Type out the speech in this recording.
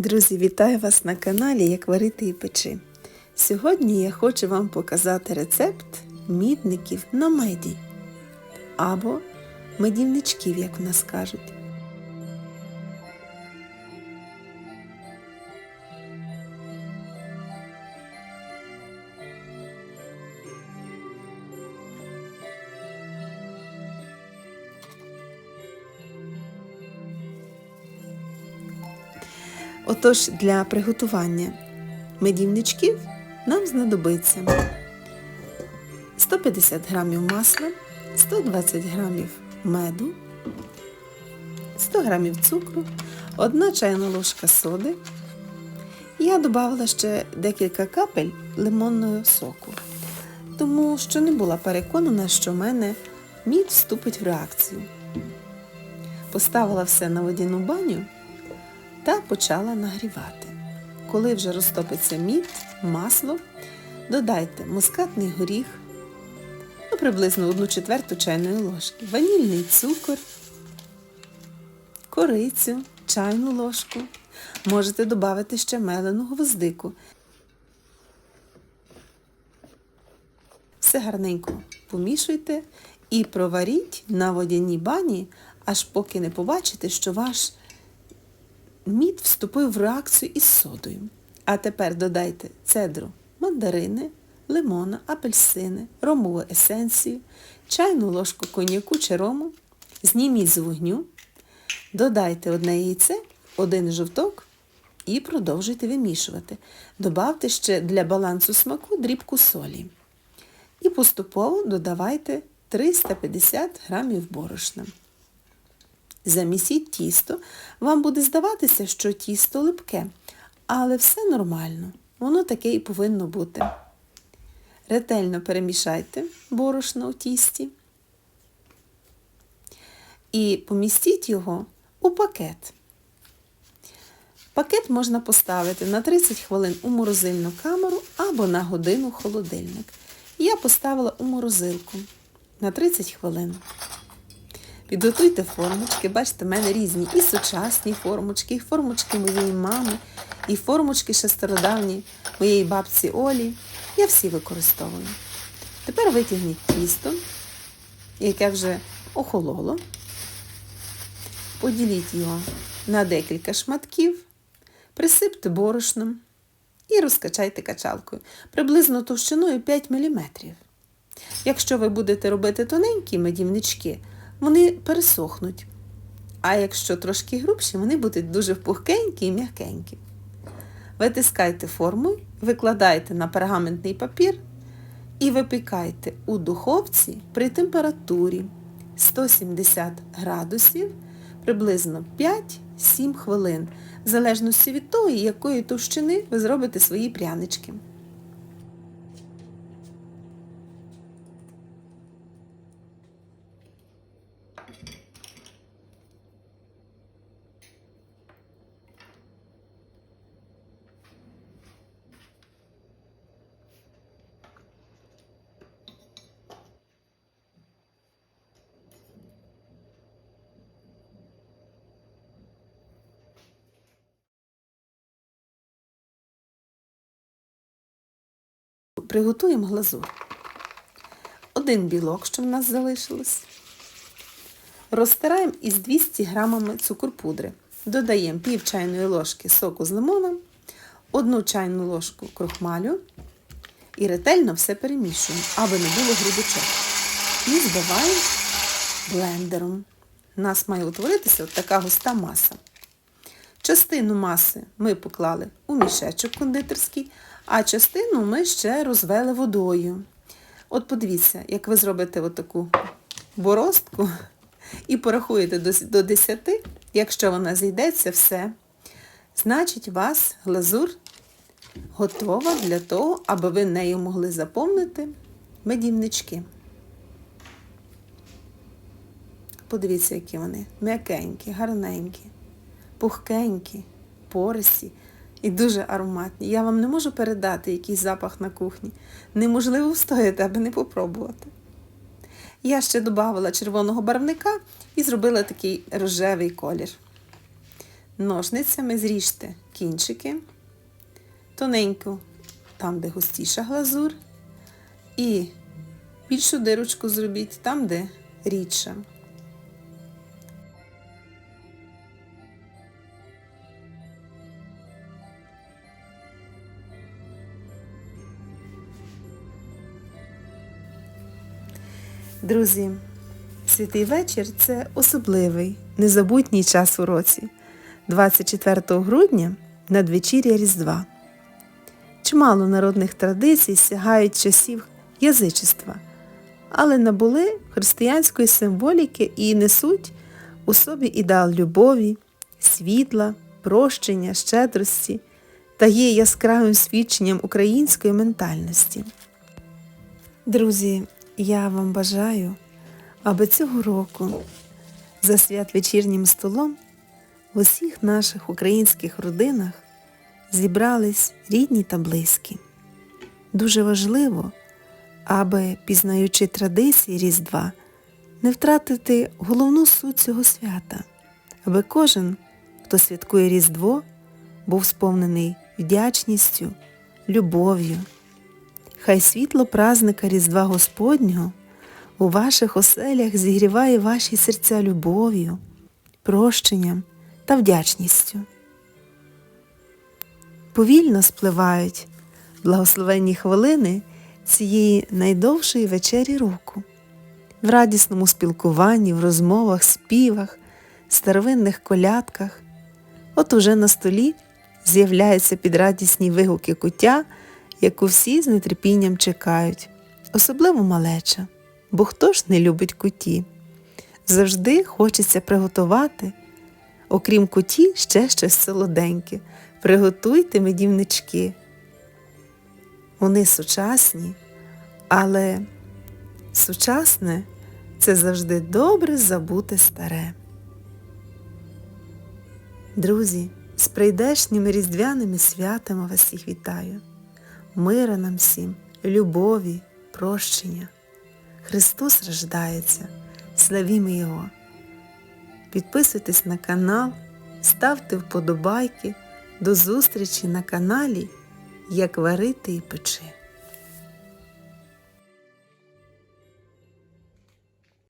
Друзі, вітаю вас на каналі Як варити і печи. Сьогодні я хочу вам показати рецепт мідників на меді або медівничків, як в нас кажуть. Отож, для приготування медівничків нам знадобиться 150 грамів масла, 120 грамів меду, 100 грамів цукру, 1 чайна ложка соди. Я додала ще декілька капель лимонного соку, тому що не була переконана, що в мене мід вступить в реакцію. Поставила все на водяну баню та почала нагрівати. Коли вже розтопиться мід, масло, додайте мускатний горіх, ну, приблизно 1 четверту чайної ложки, ванільний цукор, корицю, чайну ложку. Можете додати ще мелену гвоздику. Все гарненько помішуйте і проваріть на водяній бані, аж поки не побачите, що ваш мід вступив в реакцію із содою. А тепер додайте цедру мандарини, лимона, апельсини, ромову есенцію, чайну ложку коньяку чи рому, зніміть з вогню, додайте одне яйце, один жовток і продовжуйте вимішувати. Добавте ще для балансу смаку дрібку солі. І поступово додавайте 350 грамів борошна. Замісіть тісто, вам буде здаватися, що тісто липке, але все нормально, воно таке і повинно бути. Ретельно перемішайте борошно у тісті і помістіть його у пакет. Пакет можна поставити на 30 хвилин у морозильну камеру або на годину холодильник. Я поставила у морозилку на 30 хвилин. Підготуйте формочки, бачите, в мене різні і сучасні формочки, і формочки моєї мами, і формочки ще стародавні моєї бабці Олі. Я всі використовую. Тепер витягніть тісто, яке вже охололо. Поділіть його на декілька шматків, присипте борошном і розкачайте качалкою приблизно товщиною 5 мм. Якщо ви будете робити тоненькі медівнички, вони пересохнуть. А якщо трошки грубші, вони будуть дуже пухкенькі і м'якенькі. Витискайте форму, викладайте на пергаментний папір і випікайте у духовці при температурі 170 градусів приблизно 5-7 хвилин, в залежності від того, якої товщини ви зробите свої прянички. Приготуємо глазур. Один білок, що в нас залишилось. Розтираємо із 200 грамами цукор-пудри. Додаємо пів чайної ложки соку з лимоном, одну чайну ложку крохмалю і ретельно все перемішуємо, аби не було грудочок. І збиваємо блендером. У нас має утворитися от така густа маса. Частину маси ми поклали у мішечок кондитерський, а частину ми ще розвели водою. От подивіться, як ви зробите отаку боростку і порахуєте до 10, якщо вона зійдеться, все, значить вас глазур готова для того, аби ви нею могли заповнити медівнички. Подивіться, які вони м'якенькі, гарненькі, пухкенькі, пористі і дуже ароматні. Я вам не можу передати якийсь запах на кухні. Неможливо встояти, аби не попробувати. Я ще додавала червоного барвника і зробила такий рожевий колір. Ножницями зріжте кінчики, тоненько, там, де густіша глазур, і більшу дирочку зробіть там, де рідша. Друзі, святий вечір це особливий, незабутній час у році. 24 грудня надвечір'я Різдва. Чимало народних традицій сягають часів язичества, але набули християнської символіки і несуть у собі ідеал любові, світла, прощення, щедрості та є яскравим свідченням української ментальності. Друзі, я вам бажаю, аби цього року за святвечірнім столом в усіх наших українських родинах зібрались рідні та близькі. Дуже важливо, аби, пізнаючи традиції Різдва, не втратити головну суть цього свята, аби кожен, хто святкує Різдво, був сповнений вдячністю, любов'ю. Хай світло празника Різдва Господнього у ваших оселях зігріває ваші серця любов'ю, прощенням та вдячністю. Повільно спливають благословенні хвилини цієї найдовшої вечері року, в радісному спілкуванні, в розмовах, співах, старовинних колядках. От уже на столі з'являються підрадісні вигуки куття, яку всі з нетерпінням чекають, особливо малеча, бо хто ж не любить куті? Завжди хочеться приготувати, окрім куті, ще щось солоденьке. Приготуйте медівнички. Вони сучасні, але сучасне це завжди добре забуте старе. Друзі, з прийдешніми різдвяними святами вас всіх вітаю. Мира нам всім, любові, прощення. Христос рождається, славімо Його. Підписуйтесь на канал, ставте вподобайки. До зустрічі на каналі Як варити і печи.